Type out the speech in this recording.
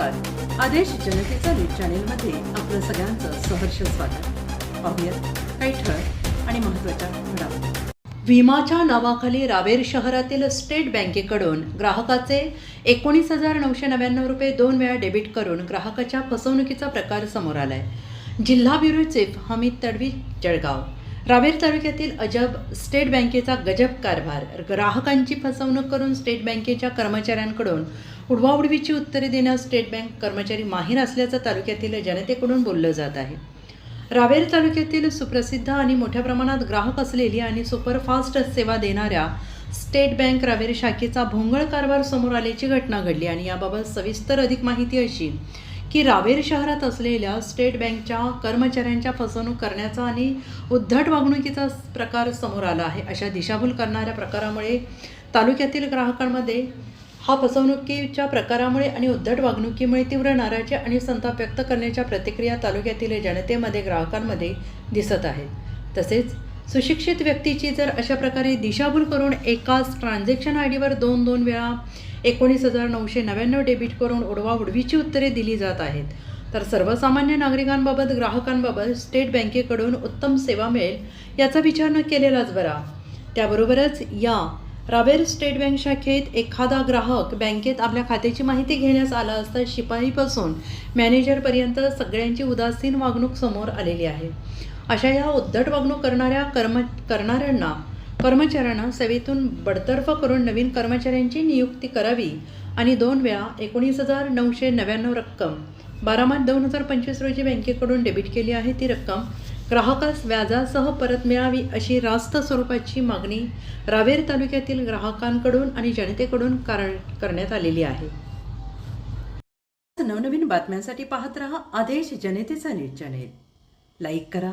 आदेश जनतेचा न्यूज चॅनेलमध्ये आपलं सगळ्यांचं सहर्ष स्वागत. पाहूयात काही ठळक आणि महत्त्वाच्या घडामोडी. विमाच्या नावाखाली रावेर शहरातील स्टेट बँकेकडून ग्राहकाचे एकोणीस हजार नऊशे नव्याण्णव रुपये दोन वेळा डेबिट करून ग्राहकाच्या फसवणुकीचा प्रकार समोर आलाय. जिल्हा ब्युरो चीफ हमीद तडवी जळगाव. रावेर तालुक्यातील अजब स्टेट बँकेचा गजब कारभार. ग्राहकांची फसवणूक करून स्टेट बँकेच्या कर्मचाऱ्यांकडून उडवाउडवीची उत्तरे देण्यास स्टेट बँक कर्मचारी माहीर असल्याचं तालुक्यातील जनतेकडून बोललं जात आहे. रावेर तालुक्यातील सुप्रसिद्ध आणि मोठ्या प्रमाणात ग्राहक असलेली आणि सुपरफास्ट सेवा देणाऱ्या स्टेट बँक रावेर शाखेचा भोंगळ कारभार समोर आल्याची घटना घडली आणि याबाबत सविस्तर अधिक माहिती अशी की रावेर शहरात असलेल्या स्टेट बँकच्या कर्मचाऱ्यांच्या फसवणूक करण्याचा आणि उद्धट वागणुकीचा प्रकार समोर आला आहे. अशा दिशाभूल करणाऱ्या प्रकारामुळे तालुक्यातील ग्राहकांमध्ये हा फसवणुकीच्या प्रकारामुळे आणि उद्धट वागणुकीमुळे तीव्र नाराजी आणि संताप व्यक्त करण्याच्या प्रतिक्रिया तालुक्यातील जनतेमध्ये ग्राहकांमध्ये दिसत आहेत तसेच सुशिक्षित व्यक्तीची जर अशा प्रकारे दिशाभूल करून एकाच ट्रान्झॅक्शन आय डीवर दोन दोन वेळा एकोणीस हजार नऊशे नव्याण्णव डेबिट करून उडवा उडवीची उत्तरे दिली जात आहेत. तर सर्वसामान्य नागरिकांबाबत ग्राहकांबाबत स्टेट बँकेकडून उत्तम सेवा मिळेल याचा विचार न केलेलाच बरा. त्याबरोबरच या रावेर स्टेट बँक शाखेत एखादा ग्राहक बँकेत आपल्या खात्याची माहिती घेण्यास आला असता शिपाईपासून मॅनेजरपर्यंत सगळ्यांची उदासीन वागणूक समोर आलेली आहे. अशा या उद्धट वागणूक करणाऱ्या कर्म करणाऱ्यांना कर्मचाऱ्यांना सेवेतून बडतर्फ करून नवीन कर्मचाऱ्यांची नियुक्ती करावी आणि दोन वेळा एकोणीस हजार नऊशे नव्याण्णव रक्कम बारा मार्च दोन हजार पंचवीस रोजी बँकेकडून डेबिट केली आहे ती रक्कम ग्राहकास व्याजासह परत मिळावी अशी रास्त स्वरूपाची मागणी रावेर तालुक्यातील ग्राहकांकडून आणि जनतेकडून कार करण्यात आलेली आहे. नवनवीन बातम्यांसाठी पाहत रहा आदेश जनतेचा न्यूज चॅनेल. लाईक करा